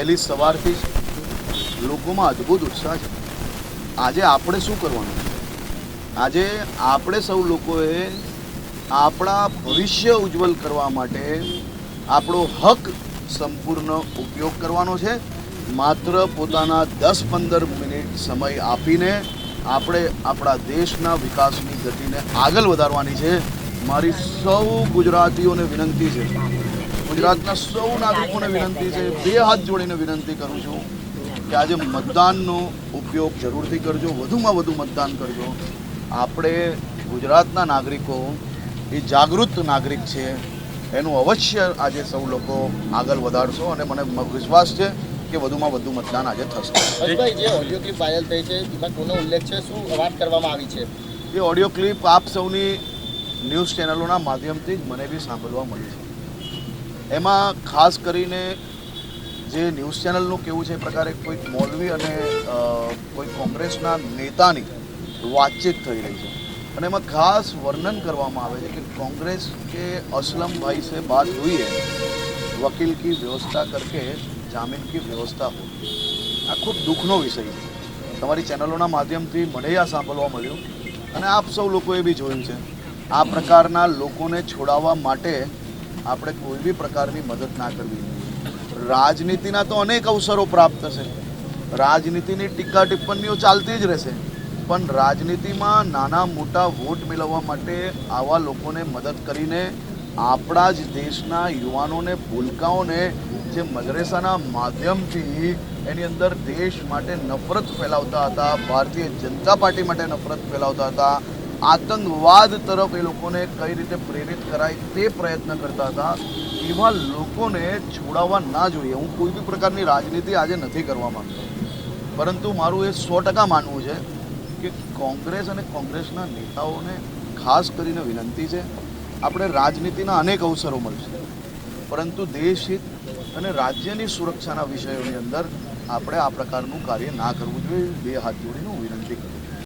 વહેલી સવારથી જ લોકોમાં અદ્ભુત ઉત્સાહ છે. આજે આપણે શું કરવાનું? આજે આપણે સૌ લોકોએ આપણા ભવિષ્ય ઉજ્જવલ કરવા માટે આપણો હક સંપૂર્ણ ઉપયોગ કરવાનો છે. માત્ર પોતાના દસ પંદર મિનિટ સમય આપીને આપણે આપણા દેશના વિકાસની ગતિને આગળ વધારવાની છે. મારી સૌ ગુજરાતીઓને વિનંતી છે ગુજરાતના સૌ નાગરિકોને વિનંતી છે બે હાથ જોડીને વિનંતી કરું છું કે આજે મતદાનનો ઉપયોગ જરૂરથી કરજો વધુમાં વધુ મતદાન કરજો. આપણે ગુજરાતના નાગરિકો એ જાગૃત નાગરિક છે એનું અવશ્ય આજે સૌ લોકો આગળ વધારશો અને મને વિશ્વાસ છે કે વધુમાં વધુ મતદાન આજે થશે. જે ઓડિયો ક્લિપ વાયરલ થઈ છે એમાં કોનો ઉલ્લેખ છે શું વાત કરવામાં આવી છે? એ ઓડિયો ક્લિપ આપ સૌની ન્યૂઝ ચેનલોના માધ્યમથી જ મને બી સાંભળવા મળી છે. એમાં ખાસ કરીને જે ન્યૂઝ ચેનલનું કેવું છે એ પ્રકારે કોઈક મોલવી અને કોઈ કોંગ્રેસના નેતાની વાતચીત થઈ રહી છે. અને એમાં ખાસ વર્ણન કરવામાં આવે છે કે કોંગ્રેસ કે અસલમભાઈ સે બાત હુઈ વકીલ કી વ્યવસ્થા કરકે જામીન કી વ્યવસ્થા હોય આ ખૂબ દુઃખનો વિષય છે. તમારી ચેનલોના માધ્યમથી મને આ સાંભળવા મળ્યું. અને આપ સૌ લોકોએ બી જોયું છે. આ પ્રકારના લોકોને છોડાવવા માટે આપણે કોઈ બી પ્રકારની મદદ ના કરવી. રાજનીતિના તો અનેક અવસરો પ્રાપ્ત થશે. રાજનીતિની ટીકા ટિપ્પણીઓ ચાલતી જ રહેશે. પણ રાજનીતિમાં નાના મોટા વોટ મેળવવા માટે આવા લોકોને મદદ કરીને આપણા જ દેશના યુવાનોને, ભૂલકાઓને જે મદરેસાના માધ્યમથી એની અંદર દેશ માટે નફરત ફેલાવતા હતા, ભારતીય જનતા પાર્ટી માટે નફરત ફેલાવતા હતા આતંકવાદ તરફ એ લોકોને કઈ રીતે પ્રેરિત કરાય તે પ્રયત્ન કરતા હતા. એવા લોકોને છોડાવવા ના જોઈએ. હું કોઈ બી પ્રકારની રાજનીતિ આજે નથી કરવા માંગતો. પરંતુ મારું એ સો ટકા માનવું છે કે કોંગ્રેસ અને કોંગ્રેસના નેતાઓને ખાસ કરીને વિનંતી છે, આપણે રાજનીતિના અનેક અવસરો મળશે. પરંતુ દેશ અને રાજ્યની સુરક્ષાના વિષયોની અંદર આપણે આ પ્રકારનું કાર્ય ના કરવું જોઈએ. બે હાથ જોડીને હું વિનંતી કરું